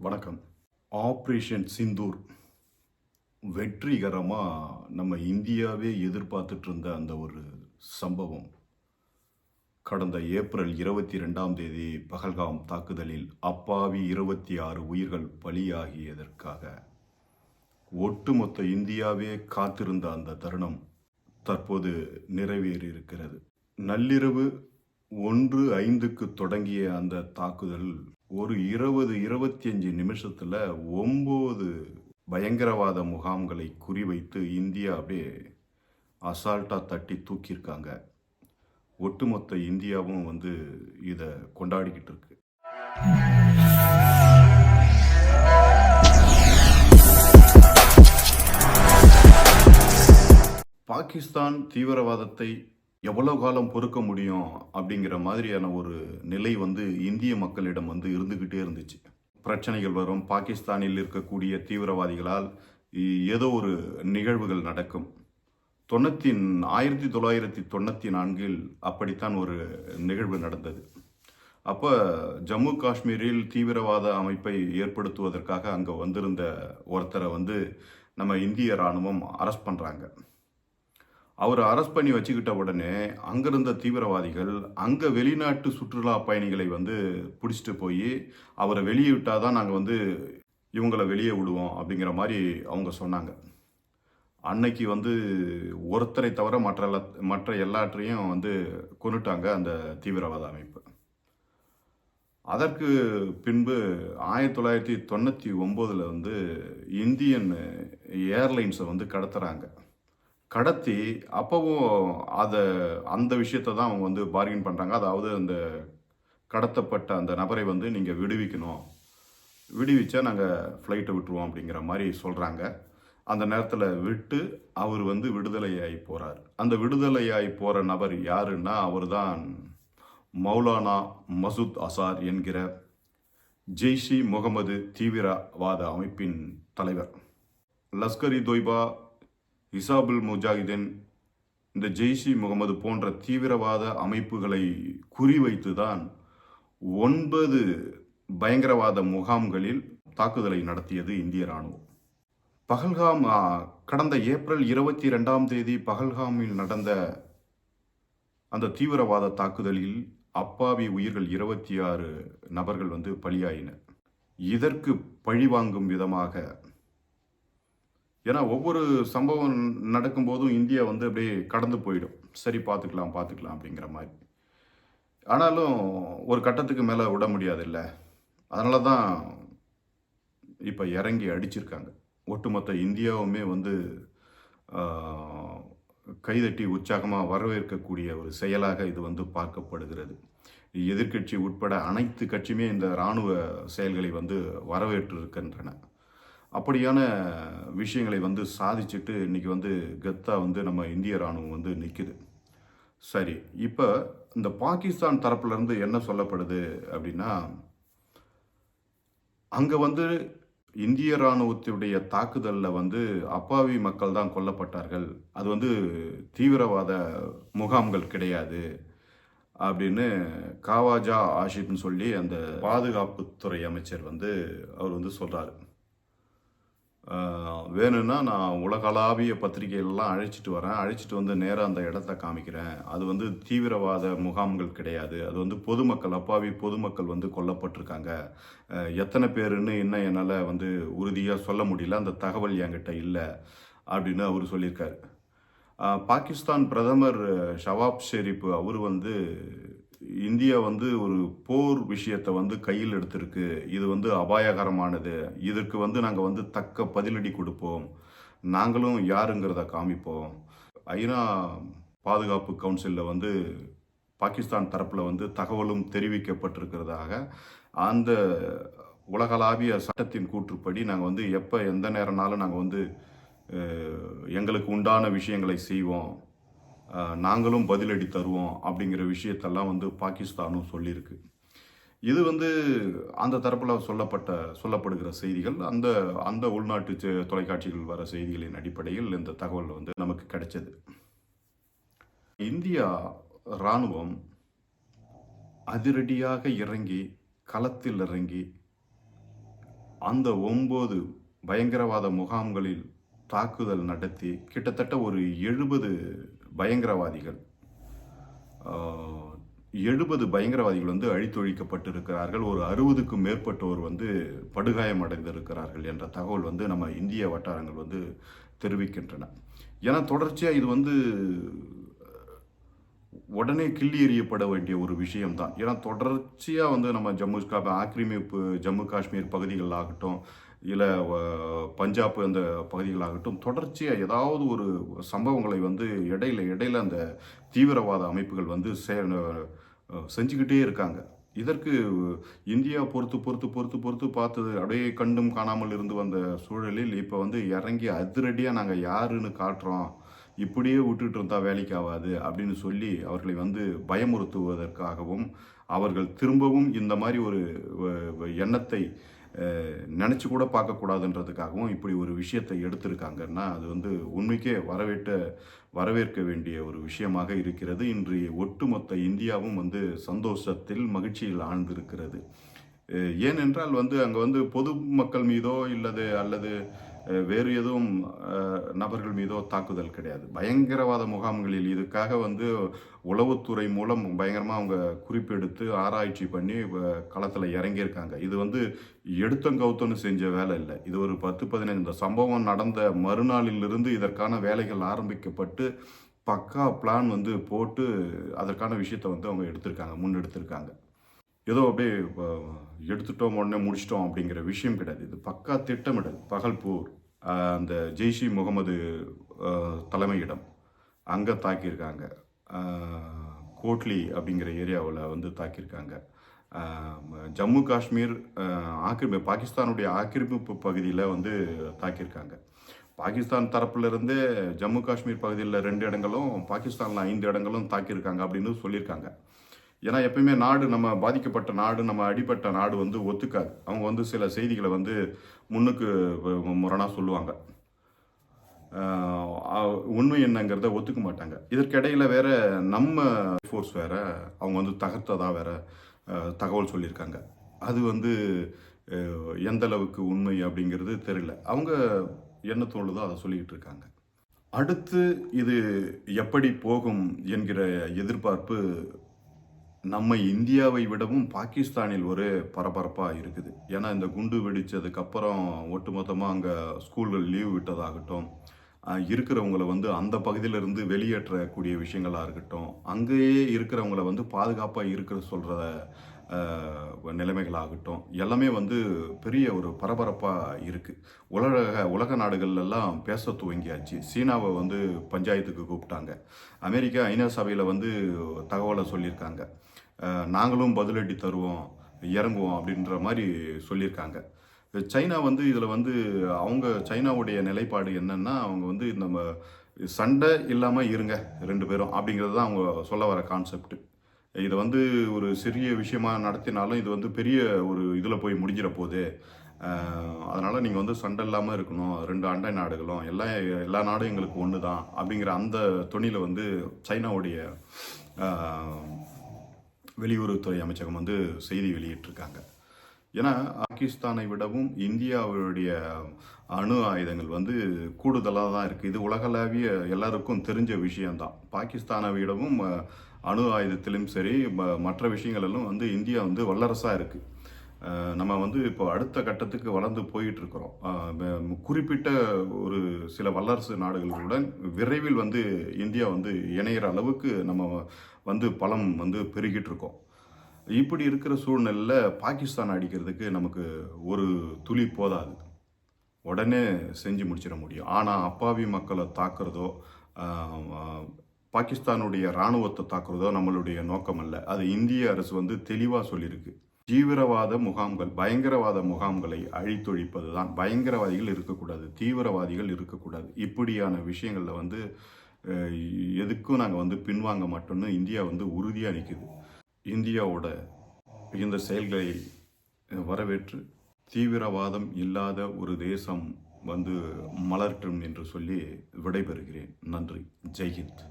வணக்கம். ஆப்ரேஷன் சிந்தூர் வெற்றிகரமாக நம்ம இந்தியாவே எதிர்பார்த்துட்டு இருந்த அந்த ஒரு சம்பவம். கடந்த ஏப்ரல் இருபத்தி ரெண்டாம் தேதி பகல்காம் தாக்குதலில் அப்பாவி இருபத்தி ஆறு உயிர்கள் பலியாகியதற்காக ஒட்டுமொத்த இந்தியாவே காத்திருந்த அந்த தருணம் தற்போது நிறைவேறியிருக்கிறது. நள்ளிரவு ஒன்று ஐந்துக்கு தொடங்கிய அந்த தாக்குதல் ஒரு இருபது இருபத்தி அஞ்சு நிமிஷத்தில் ஒம்பது பயங்கரவாத முகாம்களை குறிவைத்து இந்தியா அப்படியே அசால்ட்டாக தட்டி தூக்கியிருக்காங்க. ஒட்டுமொத்த இந்தியாவும் வந்து இதை கொண்டாடிக்கிட்டு இருக்கு. பாகிஸ்தான் தீவிரவாதத்தை எவ்வளோ காலம் பொறுக்க முடியும் அப்படிங்கிற மாதிரியான ஒரு நிலை வந்து இந்திய மக்களிடம் வந்து இருந்துக்கிட்டே இருந்துச்சு. பிரச்சனைகள் வரும். பாகிஸ்தானில் இருக்கக்கூடிய தீவிரவாதிகளால் ஏதோ ஒரு நிகழ்வுகள் நடக்கும். தொண்ணூற்றி ஆயிரத்தி தொள்ளாயிரத்தி தொண்ணூற்றி நான்கில் அப்படித்தான் ஒரு நிகழ்வு நடந்தது. அப்போ ஜம்மு காஷ்மீரில் தீவிரவாத அமைப்பை ஏற்படுத்துவதற்காக அங்கே வந்திருந்த ஒருத்தரை வந்து நம்ம இந்திய இராணுவம் அரெஸ்ட் பண்ணுறாங்க அவர் அரெஸ்ட் பண்ணி வச்சுக்கிட்ட உடனே அங்கிருந்த தீவிரவாதிகள் அங்கே வெளிநாட்டு சுற்றுலா பயணிகளை வந்து பிடிச்சிட்டு போய் அவரை வெளியே விட்டால் தான் நாங்கள் வந்து இவங்களை வெளியே விடுவோம் அப்படிங்கிற மாதிரி அவங்க சொன்னாங்க. அன்னைக்கு வந்து ஒருத்தரை தவிர மற்ற எல்லா- மற்ற எல்லாற்றையும் வந்து கொண்டுட்டாங்க அந்த தீவிரவாத அமைப்பு. அதற்கு பின்பு ஆயிரத்தி தொள்ளாயிரத்தி தொண்ணூற்றி ஒம்போதில் வந்து இந்தியன் ஏர்லைன்ஸை வந்து கடத்துகிறாங்க கடத்தி அப்போவும் அதை அந்த விஷயத்தை தான் அவங்க வந்து பார்கின் பண்ணுறாங்க அதாவது அந்த கடத்தப்பட்ட அந்த நபரை வந்து நீங்கள் விடுவிக்கணும். விடுவிச்சா நாங்கள் ஃப்ளைட்டை விட்டுருவோம் அப்படிங்கிற மாதிரி சொல்கிறாங்க அந்த நேரத்தில் விட்டு அவர் வந்து விடுதலையாகி போகிறார் அந்த விடுதலையாகி போகிற நபர் யாருன்னா அவர் தான் மௌலானா மசூத் அசார் என்கிற ஜெய்ஷி முகமது தீவிரவாத அமைப்பின் தலைவர். லஸ்கர் இ தொய்பா இசாபுல் முஜாஹிதீன் இந்த ஜெய்ஷி முகமது போன்ற தீவிரவாத அமைப்புகளை குறிவைத்து தான் ஒன்பது பயங்கரவாத முகாம்களில் தாக்குதலை நடத்தியது இந்திய ராணுவம் பகல்காம் கடந்த ஏப்ரல் இருபத்தி ரெண்டாம் தேதி பகல்காமில் நடந்த அந்த தீவிரவாத தாக்குதலில் அப்பாவி உயிர்கள் இருபத்தி ஆறு நபர்கள் வந்து பலியாயின. இதற்கு பழிவாங்கும் விதமாக ஏன்னா ஒவ்வொரு சம்பவம் நடக்கும்போதும் இந்தியா வந்து அப்படியே கடந்து போயிடும். சரி பார்த்துக்கலாம் பார்த்துக்கலாம் அப்படிங்கிற மாதிரி. ஆனாலும் ஒரு கட்டத்துக்கு மேலே விட முடியாது இல்லை அதனால தான் இப்போ இறங்கி அடிச்சிருக்காங்க. ஒட்டுமொத்த இந்தியாவுமே வந்து கைதட்டி உற்சாகமாக வரவேற்கக்கூடிய ஒரு செயலாக இது வந்து பார்க்கப்படுகிறது. எதிர்க்கட்சி உட்பட அனைத்து கட்சியுமே இந்த இராணுவ செயல்களை வந்து வரவேற்று இருக்கின்றன அப்படியான விஷயங்களை வந்து சாதிச்சுட்டு இன்றைக்கி வந்து கெத்தாக வந்து நம்ம இந்திய ராணுவம் வந்து நிற்குது சரி இப்போ இந்த பாகிஸ்தான் தரப்புலேருந்து என்ன சொல்லப்படுது அப்படின்னா அங்கே வந்து இந்திய இராணுவத்தினுடைய தாக்குதலில் வந்து அப்பாவி மக்கள் தான் கொல்லப்பட்டார்கள். அது வந்து தீவிரவாத முகாம்கள் கிடையாது அப்படின்னு காவாஜா ஆஷிப்னு சொல்லி அந்த பாதுகாப்புத்துறை அமைச்சர் வந்து அவர் வந்து சொல்கிறாரு வேணும்னா நான் உலகளாவிய பத்திரிகைகள்லாம் அழைச்சிட்டு வரேன். அழைச்சிட்டு வந்து நேராக அந்த இடத்த காமிக்கிறேன். அது வந்து தீவிரவாத முகாம்கள் கிடையாது. அது வந்து பொதுமக்கள் அப்பாவி பொதுமக்கள் வந்து கொல்லப்பட்டிருக்காங்க. எத்தனை பேருன்னு இன்னும் என்னால் வந்து உறுதியாக சொல்ல முடியல. அந்த தகவல் என்கிட்ட இல்லை அப்படின்னு அவர் சொல்லியிருக்காரு. பாகிஸ்தான் பிரதமர் ஷவாப் ஷெரீப் அவர் வந்து இந்தியா வந்து ஒரு போர் விஷயத்தை வந்து கையில் எடுத்திருக்கு. இது வந்து அபாயகரமானது. இதற்கு வந்து நாங்கள் வந்து தக்க பதிலடி கொடுப்போம். நாங்களும் யாருங்கிறத காமிப்போம். ஐநா பாதுகாப்பு கவுன்சிலில் வந்து பாகிஸ்தான் தரப்பில் வந்து தகவலும் தெரிவிக்கப்பட்டிருக்கிறதாக அந்த உலகளாவிய சட்டத்தின் கூற்றுப்படி நாங்கள் வந்து எப்போ எந்த நேரம்னாலும் நாங்கள் வந்து எங்களுக்கு உண்டான விஷயங்களை செய்வோம். நாங்களும் பதிலடி தருவோம் அப்படிங்கிற விஷயத்தெல்லாம் வந்து பாகிஸ்தானும் சொல்லியிருக்கு. இது வந்து அந்த தரப்பில் சொல்லப்பட்ட சொல்லப்படுகிற செய்திகள். அந்த அந்த உள்நாட்டு செ- தொலைக்காட்சிகள் வர செய்திகளின் அடிப்படையில் இந்த தகவல் வந்து நமக்கு கிடைச்சது. இந்தியா இராணுவம் அதிரடியாக இறங்கி களத்தில் இறங்கி அந்த ஒம்பது பயங்கரவாத முகாம்களில் தாக்குதல் நடத்தி கிட்டத்தட்ட ஒரு எழுபது பயங்கரவாதிகள். எழுபது பயங்கரவாதிகள் வந்து அழித்தொழிக்கப்பட்டிருக்கிறார்கள். ஒரு அறுபதுக்கும் மேற்பட்டோர் வந்து படுகாயம் அடைந்திருக்கிறார்கள் என்ற தகவல் வந்து நம்ம இந்திய வட்டாரங்கள் வந்து தெரிவிக்கின்றன. ஏன்னா தொடர்ச்சியாக இது வந்து உடனே கிள்ளி எறியப்பட வேண்டிய ஒரு விஷயம்தான். ஏன்னா தொடர்ச்சியாக வந்து நம்ம ஜம்மு கா ஆக்கிரமிப்பு ஜம்மு காஷ்மீர் பகுதிகளாகட்டும் இல்லை பஞ்சாப் அந்த பகுதிகளாகட்டும் தொடர்ச்சியாக ஏதாவது ஒரு சம்பவங்களை வந்து இடையில இடையில அந்த தீவிரவாத அமைப்புகள் வந்து சே செஞ்சுக்கிட்டே இருக்காங்க. இதற்கு இந்தியா பொறுத்து பொறுத்து பொறுத்து பொறுத்து பார்த்தது அப்படியே கண்டும் காணாமல் இருந்து வந்த சூழலில் இப்போ வந்து இறங்கி அதிரடியாக நாங்கள் யாருன்னு காட்டுறோம். இப்படியே விட்டுட்டு இருந்தால் வேலைக்கு ஆகாது அப்படின்னு சொல்லி அவர்களை வந்து பயமுறுத்துவதற்காகவும் அவர்கள் திரும்பவும் இந்த மாதிரி ஒரு எண்ணத்தை நினச்சி கூட பார்க்கக்கூடாதுன்றதுக்காகவும் இப்படி ஒரு விஷயத்தை எடுத்திருக்காங்கன்னா அது வந்து உண்மைக்கே வரவேற்ற வரவேற்க வேண்டிய ஒரு விஷயமாக இருக்கிறது. இன்று ஒட்டுமொத்த இந்தியாவும் வந்து சந்தோஷத்தில் மகிழ்ச்சியில் ஆழ்ந்திருக்கிறது. ஏனென்றால் வந்து அங்கே வந்து பொதுமக்கள் மீதோ இல்லது அல்லது வேறு எதுவும் நபர்கள் மீதோ தாக்குதல் கிடையாது. பயங்கரவாத முகாம்களில் இதுக்காக வந்து உளவுத்துறை மூலம் பயங்கரமாக அவங்க குறிப்பெடுத்து ஆராய்ச்சி பண்ணி களத்தில் இறங்கியிருக்காங்க. இது வந்து எடுத்தங்கவுத்தன்னு செஞ்ச வேலை இல்லை. இது ஒரு பத்து பதினைந்து இந்த சம்பவம் நடந்த மறுநாளிலிருந்து இதற்கான வேலைகள் ஆரம்பிக்கப்பட்டு பக்கா பிளான் வந்து போட்டு அதற்கான விஷயத்தை வந்து அவங்க எடுத்திருக்காங்க முன்னெடுத்திருக்காங்க. ஏதோ அப்படியே எடுத்துட்டோம் உடனே முடிச்சிட்டோம் அப்படிங்கிற விஷயம் கிடையாது. இது பக்கா திட்டமிடல் பகல்பூர் அந்த ஜெய்ஷி முகமது தலைமையிடம் அங்கே தாக்கியிருக்காங்க. கோட்லி அப்படிங்கிற ஏரியாவில் வந்து தாக்கியிருக்காங்க. ஜம்மு காஷ்மீர் ஆக்கிரமி பாகிஸ்தானுடைய ஆக்கிரமிப்பு பகுதியில் வந்து தாக்கியிருக்காங்க. பாகிஸ்தான் தரப்புலேருந்து ஜம்மு காஷ்மீர் பகுதியில் ரெண்டு இடங்களும் பாகிஸ்தானில் ஐந்து இடங்களும் தாக்கியிருக்காங்க அப்படின்னு சொல்லியிருக்காங்க. ஏன்னா எப்பயுமே நாடு நம்ம பாதிக்கப்பட்ட நாடு நம்ம அடிப்பட்ட நாடு வந்து ஒத்துக்காது. அவங்க வந்து சில செய்திகளை வந்து முன்னுக்கு முரணாக சொல்லுவாங்க. உண்மை என்னங்கிறத ஒத்துக்க மாட்டாங்க. இதற்கிடையில் வேற நம்ம ஃபோர்ஸ் வேற அவங்க வந்து தகர்த்ததாக வேற தகவல் சொல்லியிருக்காங்க. அது வந்து எந்த அளவுக்கு உண்மை அப்படிங்கிறது தெரியல. அவங்க என்ன தோணுதோ அதை சொல்லிக்கிட்டு இருக்காங்க. அடுத்து இது எப்படி போகும் என்கிற எதிர்பார்ப்பு நம்ம இந்தியாவை விடவும் பாகிஸ்தானில் ஒரு பரபரப்பாக இருக்குது. ஏன்னா இந்த குண்டு வெடித்ததுக்கப்புறம் ஒட்டுமொத்தமாக அங்கே ஸ்கூல்கள் லீவ் விட்டதாகட்டும் இருக்கிறவங்கள வந்து அந்த பகுதியிலிருந்து வெளியேற்றக்கூடிய விஷயங்களாக இருக்கட்டும் அங்கேயே இருக்கிறவங்கள வந்து பாதுகாப்பாக இருக்கிற சொல்கிற நிலைமைகளாகட்டும் எல்லாமே வந்து பெரிய ஒரு பரபரப்பாக இருக்குது உலக உலக நாடுகள்லாம் பேச துவங்கியாச்சு. சீனாவை வந்து பஞ்சாயத்துக்கு கூப்பிட்டாங்க. அமெரிக்கா ஐநா சபையில் வந்து தகவலை சொல்லியிருக்காங்க. நாங்களும் பதிலடி தருவோம் இறங்குவோம் அப்படின்ற மாதிரி சொல்லியிருக்காங்க. சைனா வந்து இதில் வந்து அவங்க சைனாவுடைய நிலைப்பாடு என்னன்னா அவங்க வந்து நம்ம சண்டை இல்லாமல் இருங்க ரெண்டு பேரும் அப்படிங்கிறது தான் அவங்க சொல்ல வர கான்செப்ட் இதை வந்து ஒரு சிறிய விஷயமா நடத்தினாலும் இது வந்து பெரிய ஒரு இதில் போய் முடிஞ்சிட போகுது அதனால் நீங்கள் வந்து சண்டை இல்லாமல் இருக்கணும் ரெண்டு அண்டை நாடுகளும் எல்லாம் எல்லா நாடும் எங்களுக்கு ஒன்று தான் அப்படிங்கிற அந்த துணியில் வந்து சைனாவுடைய வெளியுறவுத்துறை அமைச்சகம் வந்து செய்தி வெளியிட்டிருக்காங்க. ஏன்னா பாகிஸ்தானை விடவும் இந்தியாவுடைய அணு ஆயுதங்கள் வந்து கூடுதலாக தான் இருக்குது இது உலகளாவிய எல்லாருக்கும் தெரிஞ்ச விஷயம்தான். பாகிஸ்தானை விடவும் அணு ஆயுதத்திலும் சரி மற்ற விஷயங்களிலும் வந்து இந்தியா வந்து வல்லரசாக இருக்குது நம்ம வந்து இப்போ அடுத்த கட்டத்துக்கு வளர்ந்து போயிட்டு இருக்கிறோம் குறிப்பிட்ட ஒரு சில வல்லரசு நாடுகளுடன் விரைவில் வந்து இந்தியா வந்து இணையிற அளவுக்கு நம்ம வந்து பலம் வந்து பெருகிட்டு இருக்கோம் இப்படி இருக்கிற சூழ்நிலையில் பாகிஸ்தான் அடிக்கிறதுக்கு நமக்கு ஒரு துளி போதாது. உடனே செஞ்சு முடிச்சிட முடியும். ஆனால் அப்பாவி மக்களை தாக்குறதோ பாகிஸ்தானுடைய இராணுவத்தை தாக்குறதோ நம்மளுடைய நோக்கம் அல்ல அது இந்திய அரசு வந்து தெளிவாக சொல்லியிருக்கு. தீவிரவாத முகாம்கள் பயங்கரவாத முகாம்களை அழித்தொழிப்பது தான் பயங்கரவாதிகள் இருக்கக்கூடாது தீவிரவாதிகள் இருக்கக்கூடாது. இப்படியான விஷயங்களில் வந்து எதுக்கும் நாங்கள் வந்து பின்வாங்க மாட்டோம்னு இந்தியா வந்து உறுதியாக நிற்குது இந்தியாவோட இந்த செயல்களை வரவேற்று தீவிரவாதம் இல்லாத ஒரு தேசம் வந்து மலர்ட்டும் என்று சொல்லி விடைபெறுகிறேன். நன்றி. ஜெய்ஹிந்த்.